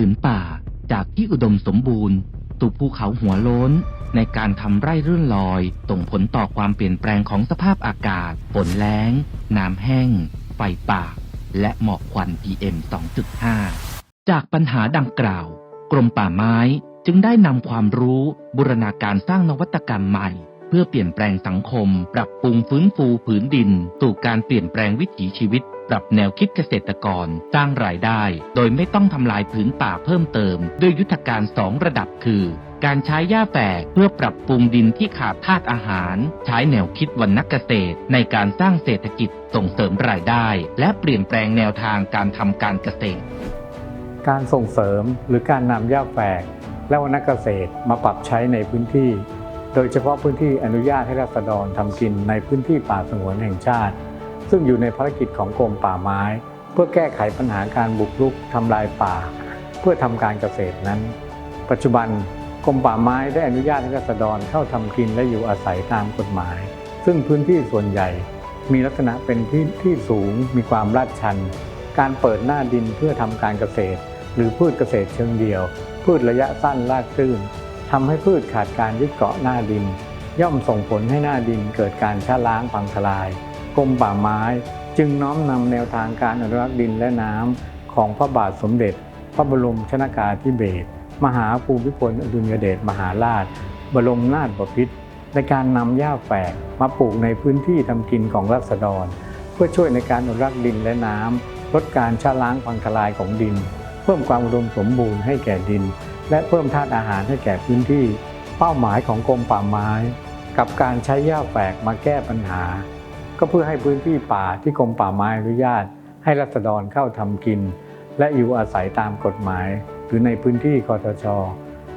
ผืนป่าจากที่อุดมสมบูรณ์สู่ภูเขาหัวโล้น ในการทำไร่รื่นลอยส่งผลต่อความเปลี่ยนแปลงของสภาพอากาศ ฝนแล้ง น้ำแห้ง ไฟป่า และหมอกควัน PM 2.5 จากปัญหาดังกล่าว กรมป่าไม้จึงได้นำความรู้บูรณาการสร้างนวัตกรรมใหม่ เพื่อเปลี่ยนแปลงสังคม ปรับปรุงฟื้นฟูผืนดินสู่การเปลี่ยนแปลงวิถีชีวิต ปรับแนวคิดเกษตรกรสร้างรายได้ โดยไม่ต้องทำลายผืนป่าเพิ่มเติม ด้วยยุทธการสองระดับคือ การใช้หญ้าแฝกเพื่อปรับปรุงดินที่ขาดธาตุอาหาร ใช้แนวคิดวรรณเกษตร ในการสร้างเศรษฐกิจส่งเสริมรายได้ และเปลี่ยนแปลงแนวทางการทำการเกษตร การส่งเสริมหรือการนำหญ้าแฝกและวรรณเกษตรมาปรับใช้ในพื้นที่ โดยเฉพาะพื้นที่อนุญาตให้ราษฎรทำกินในพื้นที่ป่าสงวนแห่งชาติ ซึ่งอยู่ในภารกิจของกรมป่าไม้ เพื่อแก้ไขปัญหาการบุกรุกทำลายป่า เพื่อทำการเกษตรนั้น ปัจจุบันกรมป่าไม้ได้อนุญาตให้ราษฎรเข้าทำกินและอยู่อาศัยตามกฎหมาย ซึ่งพื้นที่ส่วนใหญ่มีลักษณะเป็นที่ที่สูงมีความลาดชัน การเปิดหน้าดินเพื่อทำการเกษตร หรือพืชเกษตรเชิงเดียว พืชระยะสั้นรากตื้นทำให้พืชขาดการยึดเกาะหน้าดิน ย่อมส่งผลให้หน้าดินเกิดการชะล้างพังทลาย กรมป่าไม้ จึงน้อมนำแนวทางการอนุรักษ์ดินและน้ำของพระบาทสมเด็จ พระบรมชนากาธิเบศรมหาภูมิพลอดุลยเดชมหาราช บรมนาถบพิตรในการนำหญ้าแฝกมาปลูกในพื้นที่ทำกินของรัษฎร เพื่อช่วยในการอนุรักษ์ดินและน้ำลดการชะล้างพังทลายของดิน เพิ่มความอุดมสมบูรณ์ให้แก่ดิน และเพิ่มธาตุอาหารให้แก่พื้นที่ เป้าหมายของกรมป่าไม้ กับการใช้หญ้าแฝกมาแก้ปัญหา ก็เพื่อให้พื้นที่ป่าที่กรมป่าไม้อนุญาต ให้รัษฎรเข้าทำกิน และอยู่อาศัยตามกฎหมาย หรือในพื้นที่คอทช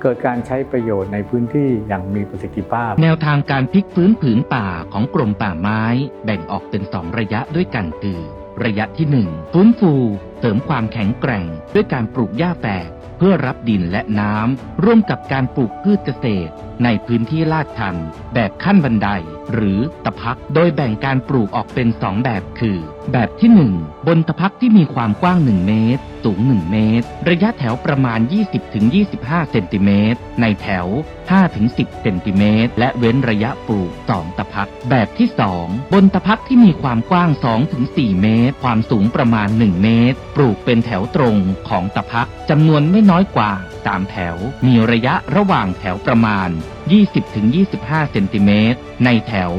เกิดการใช้ประโยชน์ในพื้นที่อย่างมีประสิทธิภาพ แนวทางการพลิกฟื้นผืนป่าของกรมป่าไม้ แบ่งออกเป็นสองระยะด้วยกันคือ ระยะที่หนึ่งฟื้นฟู เสริมความแข็งแกร่งด้วยการปลูกหญ้าแฝกเพื่อรับดินและน้ำร่วมกับการปลูกพืชเกษตร ในพื้นที่ลาดชัน แบบขั้นบันได หรือตะพัก โดยแบ่งการปลูกออกเป็นสองแบบคือ แบบที่หนึ่งบนตะพักที่มีความกว้าง 1 เมตร สูง 1 เมตร ระยะแถวประมาณ 20-25 เซนติเมตร ในแถว 5-10 เซนติเมตร และเว้นระยะปลูก 2 ตะพัก แบบที่ 2 บนตะพักที่มีความกว้าง 2-4 เมตร ความสูงประมาณ 1 เมตรปลูกเป็นแถวตรงของตะพักจำนวนไม่น้อยกว่า3แถว มีระยะระหว่างแถวประมาณ 20-25 เซนติเมตร ในแถว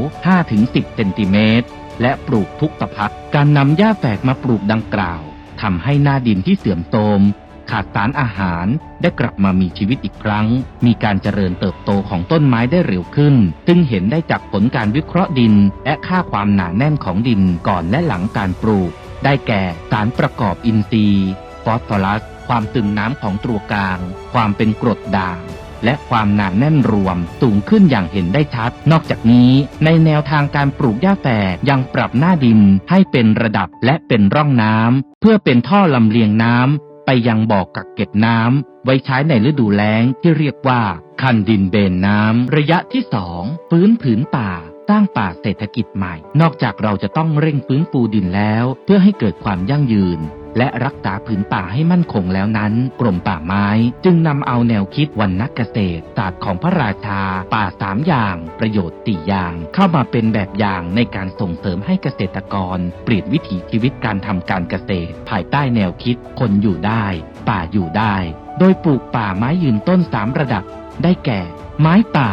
5-10 เซนติเมตร และปลูกทุกตะพัก การนำหญ้าแฝกมาปลูกดังกล่าวทำให้หน้าดินที่เสื่อมโทรมขาดสารอาหารได้กลับมามีชีวิตอีกครั้ง มีการเจริญเติบโตของต้นไม้ได้เร็วขึ้น ซึ่งเห็นได้จากผลการวิเคราะห์ดิน และค่าความหนาแน่นของดินก่อนและหลังการปลูก ได้แก่สารประกอบอินทรีย์ฟอสฟอรัส ความตึงน้ำของตัวกลาง ความเป็นกรดด่าง และความหนาแน่นรวมสูงขึ้นอย่างเห็นได้ชัด นอกจากนี้ในแนวทางการปลูกหญ้าแฝกยังปรับหน้าดินให้เป็นระดับและเป็นร่องน้ำเพื่อเป็นท่อลำเลียงน้ำไปยังบ่อกักเก็บน้ำไว้ใช้ในฤดูแล้งที่เรียกว่า คันดินเบนน้ำ ระยะที่สองฟื้นผืนป่า สร้างป่าเศรษฐกิจใหม่ นอกจากเราจะต้องเร่งฟื้นฟูดินแล้ว เพื่อให้เกิดความยั่งยืน และรักษาผืนป่าให้มั่นคงแล้วนั้น กรมป่าไม้ จึงนำเอาแนวคิดวันนักเกษตรศาสตร์ของพระราชา ป่าสามอย่าง ประโยชน์สี่อย่าง เข้ามาเป็นแบบอย่างในการส่งเสริมให้เกษตรกร เปลี่ยนวิถีชีวิตการทำการเกษตร ภายใต้แนวคิดคนอยู่ได้ ป่าอยู่ได้ โดยปลูกป่าไม้ยืนต้นสามระดับ ได้แก่ ไม้ป่า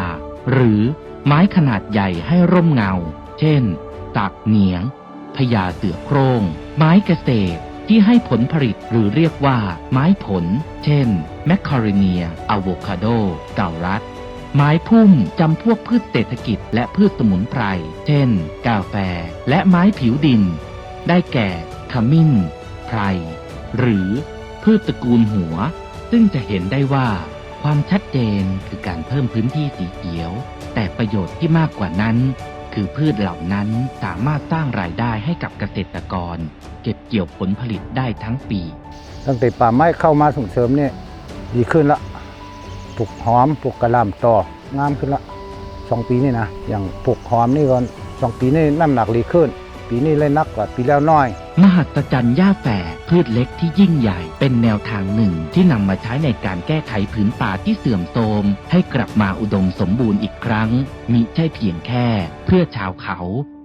หรือไม้ขนาดใหญ่ให้ร่มเงา เช่น ตักเหนียงพญาเสือโคร่งไม้เกษตรที่ให้ผลผลิตหรือเรียกว่า ไม้ผล เช่น แมคคาเรเนียอะโวคาโด เกาลัดไม้พุ่มจำพวกพืชเศรษฐกิจและพืชสมุนไพร เช่น กาแฟ และไม้ผิวดิน ได้แก่ ขมิ้น ไพร หรือพืชตระกูลหัว ซึ่งจะเห็นได้ว่า ความชัดเจนคือการเพิ่มพื้นที่สีเขียว แต่ประโยชน์ที่มากกว่านั้น คือพืชเหล่านั้นสามารถสร้างรายได้ให้กับเกษตรกร เก็บเกี่ยวผลผลิตได้ทั้งปี ตั้งแต่ป่าไม้เข้ามาส่งเสริมเนี่ยดีขึ้นละปลูกหอมปลูกกระหลำต่องามขึ้นละสองปีนี่นะอย่างปลูกหอมนี่ก่อนสองปีนี่น้ำหนักดีขึ้น ปีนี้เลยนักกว่าปีแล้วน้อย มหัศจรรย์หญ้าแฝกพืชเล็กที่ยิ่งใหญ่ เป็นแนวทางหนึ่งที่นำมาใช้ในการแก้ไขผืนป่าที่เสื่อมโทรมให้กลับมาอุดมสมบูรณ์อีกครั้ง มิใช่เพียงแค่ เพื่อชาวเขา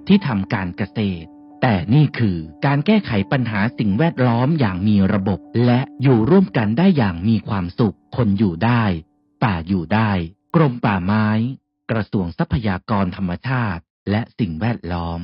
ที่ทำการเกษตร แต่นี่คือการแก้ไขปัญหาสิ่งแวดล้อมอย่างมีระบบ และอยู่ร่วมกันได้อย่างมีความสุข คนอยู่ได้ ป่าอยู่ได้ กรมป่าไม้ กระทรวงทรัพยากรธรรมชาติ และสิ่งแวดล้อม